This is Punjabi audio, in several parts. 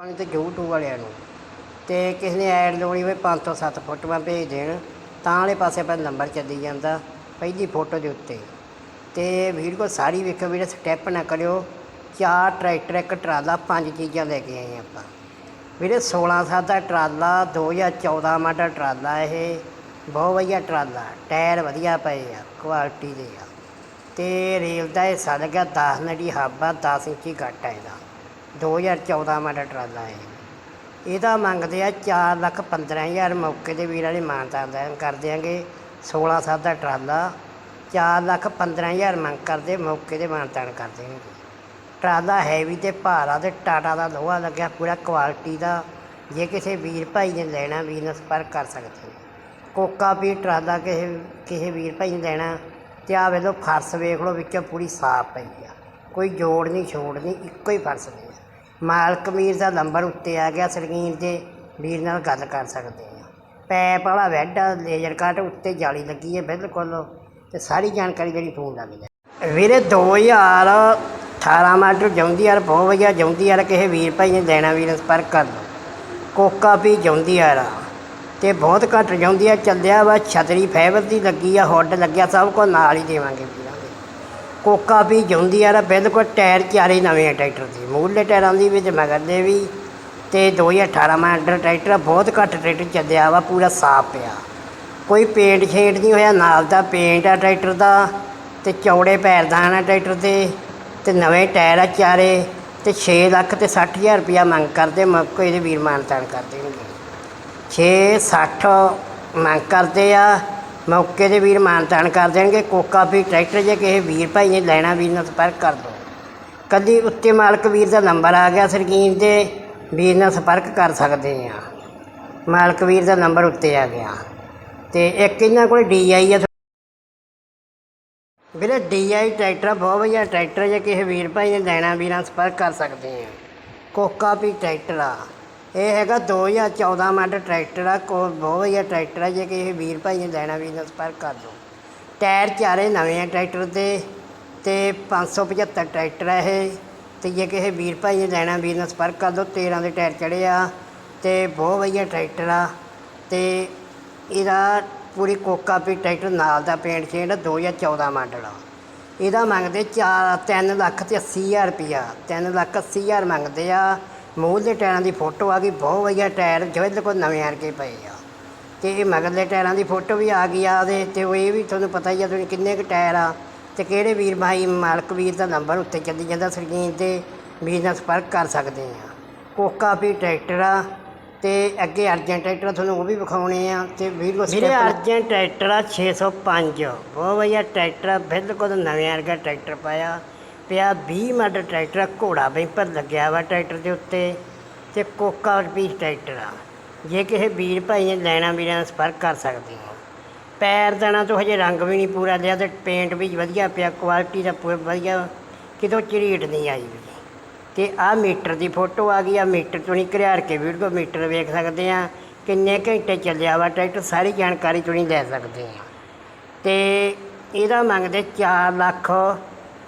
ਪਾਣੀ ਤੇ YouTube ਵਾਲਿਆਂ ਨੂੰ। ਤੇ ਕਿਸੇ ਨੇ ਐਡ ਲਾਉਣੀ ਹੋਵੇ 5 ਤੋਂ 7 ਫੋਟੋਆਂ ਭੇਜ ਦੇਣ, ਤਾਂ ਵਾਲੇ ਪਾਸੇ ਪਰ ਨੰਬਰ ਚੱਲੀ ਜਾਂਦਾ ਪਹਿਲੀ ਫੋਟੋ ਦੇ ਉੱਤੇ। ਤੇ ਵੀਡੀਓ ਸਾਰੀ ਵੇਖੋ ਵੀਰੇ ਸਟੈਪ ਨਾ ਕਰਿਓ। ਚਾਰ ਟਰੈਕਟਰ, ਇੱਕ ਟਰਾਲਾ, ਪੰਜ ਚੀਜ਼ਾਂ ਲੈ ਕੇ ਆਏ ਆਪਾਂ। ਵੀਰੇ 16 ਸਾਲ ਦਾ ਟਰਾਲਾ 2014 ਮਾਡਲ ਟਰਾਲਾ ਇਹ। ਬਹੁਤ ਵਧੀਆ ਟਰਾਲਾ, ਟਾਇਰ ਵਧੀਆ ਪਏ ਆ ਕੁਆਲਿਟੀ ਦੇ ਆ। ਤੇ ਰੇਲ ਦਾ ਹਿੱਸਾ ਲੱਗਾ 10 ਨੜੀ ਹਾਬਾ 10 ਇੰਚੀ ਗੱਟ ਆ ਇਹਦਾ। 2014 ਮਾਡਲ ਟਰਾਲਾ ਹੈ ਇਹਦਾ ਮੰਗਦੇ ਆ 4 ਲੱਖ 15000 ਮੌਕੇ ਦੇ ਵੀਰਾਂ ਵਾਲੇ ਮਾਨਤਾ ਕਰ ਦਿਆਂਗੇ 16 ਸਾਲ ਦਾ ਟਰਾਲਾ। 4 ਲੱਖ 15000 ਮੰਗ ਕਰਦੇ, ਮੌਕੇ ਦੇ ਮਾਨਤਾਨ ਕਰ ਦੇਣਗੇ। ਟਰਾਲਾ ਹੈਵੀ ਤੇ ਭਾਰਾ ਤੇ ਟਾਟਾ ਦਾ ਲੋਹਾ ਲੱਗਿਆ, ਪੂਰਾ ਕੁਆਲਿਟੀ ਦਾ। ਜੇ ਕਿਸੇ ਵੀਰ ਭਾਈ ਨੇ ਲੈਣਾ, ਵੀਰ ਨਾਲ ਸੰਪਰਕ ਕਰ ਸਕਦੇ ਨੇ। ਕੋਕਾ ਵੀ ਟਰਾਲਾ ਕਿਸੇ ਕਿਸੇ ਵੀਰ ਭਾਈ ਨੇ ਲੈਣਾ, ਤੇ ਆ ਵੇਲੋ ਫਰਸ਼ ਵੇਖ ਲਓ ਵਿੱਚੋਂ ਪੂਰੀ ਸਾਫ਼ ਪਈ ਆ। ਕੋਈ ਜੋੜ ਨਹੀਂ ਛੋੜ ਨਹੀਂ ਇੱਕੋ ਹੀ ਫਰਸ਼ ਨਹੀਂ ਮਾਲਕ ਵੀਰ ਦਾ ਨੰਬਰ ਉੱਤੇ ਆ ਗਿਆ ਸਰਗੀਰ ਦੇ ਵੀਰ ਨਾਲ ਗੱਲ ਕਰ ਸਕਦੇ ਆ ਪੈਪ ਵਾਲਾ ਵੈੱਡ ਆ, ਲੇਜ਼ਰ ਕੱਟ ਉੱਤੇ ਜਾਲੀ ਲੱਗੀ ਹੈ ਬਿਲਕੁਲ ਤੇ ਸਾਰੀ ਜਾਣਕਾਰੀ ਜਿਹੜੀ ਫੋਨ ਲੱਗ ਜਾਏ ਵੀਰੇ 2018 ਮਾਡਲ ਜੌਂਦੀ ਯਾਰ ਬਹੁਤ ਵਧੀਆ ਜੌਂਦੀ ਯਾਰ ਕਿਸੇ ਵੀਰ ਭਾਈ ਨੇ ਲੈਣਾ ਵੀਰ ਨਾਲ ਸੰਪਰਕ ਕਰ ਲਓ। ਕੋਕਾ ਵੀ ਜੌਂਦੀ ਯਾਰ ਆ। ਤੇ ਬਹੁਤ ਘੱਟ ਜਾਂਦੀ ਆ ਚੱਲਿਆ ਵਾ ਛਤਰੀ ਫਾਈਬਰ ਦੀ ਲੱਗੀ ਆ ਹੁੱਡ ਲੱਗਿਆ ਸਭ ਕੁਝ ਨਾਲ ਹੀ ਦੇਵਾਂਗੇ। ਵੀਰਾਂ ਕੋਕਾ ਵੀ ਜਾਂਦੀ ਆ ਬਿਲਕੁਲ ਟਾਇਰ ਚਾਰੇ ਨਵੇਂ ਆ ਟਰੈਕਟਰ ਦੇ। ਮੂਹਰਲੇ ਟਾਇਰਾਂ ਦੀ ਵੀ ਤੇ ਮਗਰਲੇ ਵੀ ਤੇ 2018 ਅੰਡਰ ਟਰੈਕਟਰ ਆ, ਬਹੁਤ ਘੱਟ ਟਰੈਕਟਰ ਚੱਲਿਆ ਵਾ ਪੂਰਾ ਸਾਫ਼ ਪਿਆ। ਕੋਈ ਪੇਂਟ ਛੇਂਟ ਨਹੀਂ ਹੋਇਆ ਨਾਲ ਦਾ ਪੇਂਟ ਆ ਟਰੈਕਟਰ ਦਾ ਤੇ ਚੌੜੇ ਪੈਰਦਾਨ ਆ ਟਰੈਕਟਰ ਦੇ ਤੇ ਨਵੇਂ ਟਾਇਰ ਆ ਚਾਰੇ ਤੇ 6 ਲੱਖ ਤੇ 60000 ਰੁਪਇਆ ਮੰਗ ਕਰਦੇ ਮੱਕੋ ਇਹਦੇ ਵੀਰ ਮਾਨਤਾਨ ਕਰ ਦੇਣਗੇ। 6 60 ਮੰਗ ਕਰਦੇ ਆ ਮੌਕੇ ਦੇ ਵੀਰ ਮਾਨਤਾਨ ਕਰ ਦੇਣਗੇ। ਕੋਕਾ ਵੀ ਟਰੈਕਟਰ ਜੇ ਕਿਸੇ ਵੀਰ ਭਾਈ ਨੇ ਲੈਣਾ, ਵੀਰ ਨਾਲ ਸੰਪਰਕ ਕਰ ਦੋ ਕਦੀ ਉੱਤੇ ਮਾਲਕ ਵੀਰ ਦਾ ਨੰਬਰ ਆ ਗਿਆ ਸਰਕੀਨ ਤੇ ਵੀਰ ਨਾਲ ਸੰਪਰਕ ਕਰ ਸਕਦੇ ਆ। ਮਾਲਕ ਵੀਰ ਦਾ ਨੰਬਰ ਉੱਤੇ ਆ ਗਿਆ। ਤੇ ਇੱਕ ਇਹਨਾਂ ਕੋਲ ਡੀਆਈ ਆ। ਵੀਰੇ ਡੀਆਈ ਟਰੈਕਟਰ ਬਹੁਤ ਵਧੀਆ ਟਰੈਕਟਰ ਜੇ ਕਿਸੇ ਵੀਰ ਭਾਈ ਨੇ ਲੈਣਾ, ਵੀਰਾਂ ਨਾਲ ਸੰਪਰਕ ਕਰ ਸਕਦੇ ਆ। ਕੋਕਾ ਵੀ ਟਰੈਕਟਰ ਆ। ਇਹ ਹੈਗਾ 2014 ਮਾਡਲ ਟਰੈਕਟਰ ਆ, ਕੋ ਬਹੁਤ ਵਧੀਆ ਟਰੈਕਟਰ ਆ, ਜੇ ਕਿਸੇ ਵੀਰ ਭਾਈ ਨੇ ਲੈਣਾ ਵੀਰ ਨਾਲ ਸੰਪਰਕ ਕਰ ਲਓ ਟਾਇਰ ਚਾਰੇ ਨਵੇਂ ਆ ਟਰੈਕਟਰ ਦੇ ਤੇ 575 ਟਰੈਕਟਰ ਆ ਇਹ। ਤੇ ਜੇ ਕਿਸੇ ਵੀਰ ਭਾਈ ਨੇ ਲੈਣਾ ਵੀਰ ਨਾਲ ਸੰਪਰਕ ਕਰ ਲਓ 13 ਦੇ ਟਾਇਰ ਚੜੇ ਆ ਤੇ ਬਹੁਤ ਵਧੀਆ ਟਰੈਕਟਰ ਆ। ਤੇ ਇਹਦਾ ਪੂਰੀ ਕੋਕਾ ਵੀ ਟਰੈਕਟਰ ਨਾਲ ਦਾ ਪੇਂਟ ਸ਼ੇਡ 2014 ਮਾਡਲ ਆ ਇਹਦਾ ਮੰਗਦੇ 4 3 ਲੱਖ ਤੇ 80 ਹਜ਼ਾਰ ਰੁਪਿਆ 3 ਲੱਖ 80 ਹਜ਼ਾਰ ਮੰਗਦੇ ਆ। ਮੂਲ ਦੇ ਟਾਇਰਾਂ ਦੀ ਫੋਟੋ ਆ ਗਈ ਬਹੁਤ ਵਧੀਆ ਟਾਇਰ ਜਿਹੜੇ ਕੋਲ ਨਵੇਂ ਵਰਗੇ ਪਏ ਆ। ਤੇ ਇਹ ਮਗਰਲੇ ਟਾਇਰਾਂ ਦੀ ਫੋਟੋ ਵੀ ਆ ਗਈ ਆ ਉਹਦੇ ਤੇ ਉਹ ਇਹ ਵੀ ਤੁਹਾਨੂੰ ਪਤਾ ਹੀ ਆ ਤੁਸੀਂ ਕਿੰਨੇ ਕੁ ਟਾਇਰ ਆ ਤੇ ਕਿਹੜੇ ਵੀਰ ਭਾਈ ਮਾਲਕ ਵੀਰ ਦਾ ਨੰਬਰ ਉੱਤੇ ਚੱਲੀ ਜਾਂਦਾ ਸਕਰੀਨ ਤੇ ਵੀਰ ਨਾਲ ਸੰਪਰਕ ਕਰ ਸਕਦੇ ਆ। ਕੋਕਾ ਵੀ ਟਰੈਕਟਰ ਆ ਤੇ ਅੱਗੇ ਅਰਜਨ ਟਰੈਕਟਰ ਤੁਹਾਨੂੰ ਉਹ ਵੀ ਵਿਖਾਉਣੇ ਆ ਤੇ ਵੀਰੇ ਅਰਜਨ ਟਰੈਕਟਰ ਆ 605 ਬਹੁਤ ਵਧੀਆ ਟਰੈਕਟਰ ਬਿਲਕੁਲ ਨਵੇਂ ਵਰਗਾ ਟਰੈਕਟਰ ਪਾਇਆ। ਪਿਆ 20 ਮਾਡਲ ਟਰੈਕਟਰ ਆ, ਘੋੜਾ ਬੈਂਪਰ ਲੱਗਿਆ ਵਾ ਟਰੈਕਟਰ ਦੇ ਉੱਤੇ ਤੇ ਕੋਕਾ ਵੀ ਟਰੈਕਟਰ ਆ। ਜੇ ਕਿਸੇ ਵੀਰ ਭਾਈ ਨੇ ਲੈਣਾ ਵੀਰਾਂ ਨਾਲ ਸੰਪਰਕ ਕਰ ਸਕਦੇ ਹੋ ਪੈਰ ਦਾਣਾ ਤੋਂ ਹਜੇ ਰੰਗ ਵੀ ਨਹੀਂ ਪੂਰਾ ਲਿਆ ਤੇ ਪੇਂਟ ਵੀ ਵਧੀਆ ਪਿਆ ਕੁਆਲਿਟੀ ਦਾ ਪੂਰਾ ਵਧੀਆ ਕਿਤੋਂ ਝਰੀਟ ਨਹੀਂ ਆਈ ਵੀ। ਤੇ ਆਹ ਮੀਟਰ ਦੀ ਫੋਟੋ ਆ ਗਈ ਆ ਮੀਟਰ ਤੋਂ ਨਹੀਂ ਕੇ ਵੀਡੀਓ ਮੀਟਰ ਵੇਖ ਸਕਦੇ ਆ ਕਿੰਨੇ ਘੰਟੇ ਚੱਲਿਆ ਵਾ ਟਰੈਕਟਰ ਸਾਰੀ ਜਾਣਕਾਰੀ ਤੋਂ ਲੈ ਸਕਦੇ ਆ। ਤੇ ਇਹਦਾ ਮੰਗਦੇ 4 ਲੱਖ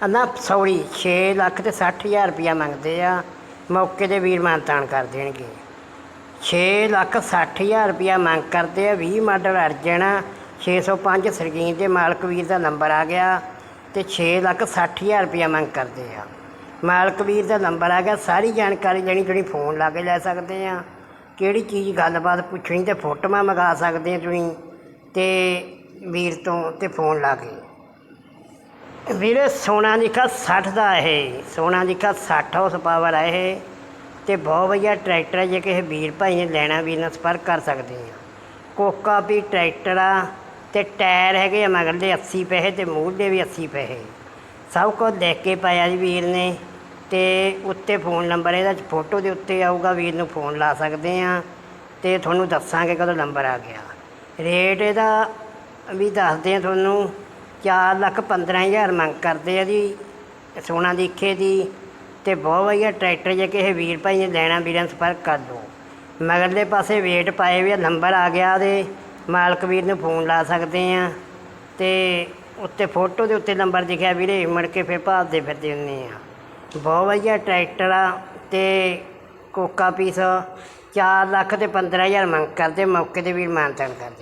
ਨਾ ਸੌਰੀ 6 ਲੱਖ ਤੇ 60000 ਰੁਪਇਆ ਮੰਗਦੇ ਆ, ਮੌਕੇ ਦੇ ਵੀਰ ਮਾਨਤਾਨ ਕਰ ਦੇਣਗੇ। 6 ਲੱਖ 60000 ਰੁਪਇਆ ਮੰਗ ਕਰਦੇ ਆ 20 ਮਾਡਲ ਅਰਜਨ 605 ਸਰਗੀਨ ਦੇ ਮਾਲਕ ਵੀਰ ਦਾ ਨੰਬਰ ਆ ਗਿਆ ਤੇ 6 ਲੱਖ 60000 ਰੁਪਇਆ ਮੰਗ ਕਰਦੇ ਆ। ਮਾਲਕ ਵੀਰ ਦਾ ਨੰਬਰ ਆ ਗਿਆ, ਸਾਰੀ ਜਾਣਕਾਰੀ ਜਿਹੜੀ ਤੁਸੀਂ ਫੋਨ ਲਾ ਕੇ ਲੈ ਸਕਦੇ ਆ। ਕਿਹੜੀ ਚੀਜ਼ ਗੱਲਬਾਤ ਪੁੱਛਣੀ ਤੇ ਫੋਟੋਆਂ ਮੰਗਾ ਸਕਦੇ ਆ ਤੁਸੀਂ ਤੇ ਵੀਰ ਤੋਂ ਤੇ ਫੋਨ ਲਾ ਕੇ। ਵੀਰੇ ਸੋਨਾ ਲਿਖਾ 60 ਦਾ ਇਹ, ਸੋਨਾ ਲਿਖਾ 60 ਹਾਊਸ ਪਾਵਰ ਹੈ ਇਹ। ਤੇ ਬਹੁਤ ਵਧੀਆ ਟਰੈਕਟਰ ਹੈ ਜੇ ਕਿਸੇ ਵੀਰ ਭਾਈ ਨੇ ਲੈਣਾ, ਵੀਰ ਨਾਲ ਸੰਪਰਕ ਕਰ ਸਕਦੇ ਆ। ਕੋਕਾ ਵੀ ਟਰੈਕਟਰ ਆ, ਤੇ ਟਾਇਰ ਹੈਗੇ ਆ ਮਗਰ ਦੇ 80 ਪੈਸੇ ਤੇ ਮੂਹਰਲੇ ਵੀ 80 ਪੈਸੇ। ਸਭ ਕੁਝ ਦੇਖ ਕੇ ਪਾਇਆ ਜੀ ਵੀਰ ਨੇ। ਤੇ ਉੱਤੇ ਫੋਨ ਨੰਬਰ, ਇਹਦਾ ਫੋਟੋ ਦੇ ਉੱਤੇ ਆਊਗਾ, ਵੀਰ ਨੂੰ ਫੋਨ ਲਾ ਸਕਦੇ ਆ। ਤੇ ਤੁਹਾਨੂੰ ਦੱਸਾਂਗੇ ਕਦੋਂ ਨੰਬਰ ਆ ਗਿਆ। ਰੇਟ ਇਹਦਾ, ਵੀ ਦੱਸਦੇ ਆ ਤੁਹਾਨੂੰ। 4 ਲੱਖ 15000 ਮੰਗ ਕਰਦੇ ਆ ਜੀ ਸੋਨਾ ਦੇਖੇ ਦੀ ਤੇ ਬਹੁਤ ਵਧੀਆ ਟਰੈਕਟਰ ਜੇ ਕਿਸੇ ਵੀਰ ਭਾਈ ਨੇ ਲੈਣਾ ਵੀਰਾਂ ਨਾਲ ਸੰਪਰਕ ਕਰ ਲਓ ਮਗਰਲੇ ਪਾਸੇ ਵੇਟ ਪਾਏ ਵੀ ਆ, ਨੰਬਰ ਆ ਗਿਆ ਉਹਦੇ ਮਾਲਕ ਵੀਰ ਨੂੰ ਫੋਨ ਲਾ ਸਕਦੇ ਆ ਤੇ ਉੱਤੇ ਫੋਟੋ ਦੇ ਉੱਤੇ ਨੰਬਰ ਦਿਖਿਆ ਵੀਰੇ ਮੁੜ ਕੇ ਫਿਰ ਭਾਲਦੇ ਫਿਰਦੇ ਹੁੰਦੇ ਆ। ਬਹੁਤ ਵਧੀਆ ਟਰੈਕਟਰ ਆ ਤੇ ਕੋਕਾ ਪੀਸ 4 ਲੱਖ ਤੇ 15000 ਮੰਗ ਕਰਦੇ ਮੌਕੇ ਤੇ ਵੀਰ ਮਾਨਤਾਨ ਕਰਦੇ।